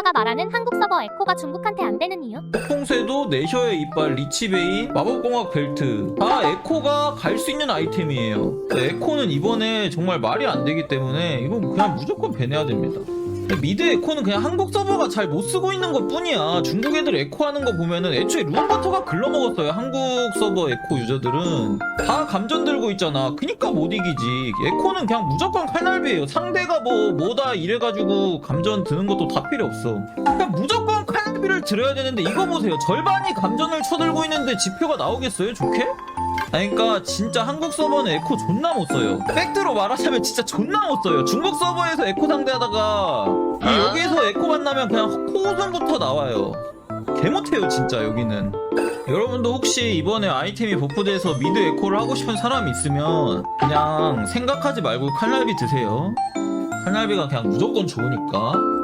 오빠가 말하는 한국 서버 에코가 중국한테 안 되는 이유? 폭풍새도 내셔의 이빨 리치베이 마법공학 벨트 다 에코가 갈 수 있는 아이템이에요 에코는 이번에 정말 말이 안 되기 때문에 이건 그냥 무조건 배내야 됩니다 미드 에코는 그냥 한국 서버가 잘 못 쓰고 있는 것 뿐이야. 중국 애들 에코 하는 거 보면은 애초에 룸버터가 글러먹었어요 한국 서버 에코 유저들은. 다 감전 들고 있잖아. 그니까 못 이기지. 에코는 그냥 무조건 칼날비예요. 상대가 뭐 뭐다 이래가지고 감전 드는 것도 다 필요 없어. 그냥 무조건 칼날비를 들어야 되는데 이거 보세요 절반이 감전을 쳐들고 있는데 지표가 나오겠어요 좋게? 아니, 그러니까 진짜 한국 서버는 에코 존나 못 써요. 팩트로 말하자면 진짜 존나 못 써요. 중국 서버에서 에코 상대하다가 이 여기서 에코 만나면 그냥 코웃음부터 나와요. 개 못해요 진짜 여기는. 여러분도 혹시 이번에 아이템이 버프돼서 미드 에코를 하고 싶은 사람이 있으면 그냥 생각하지 말고 칼날비 드세요. 칼날비가 그냥 무조건 좋으니까.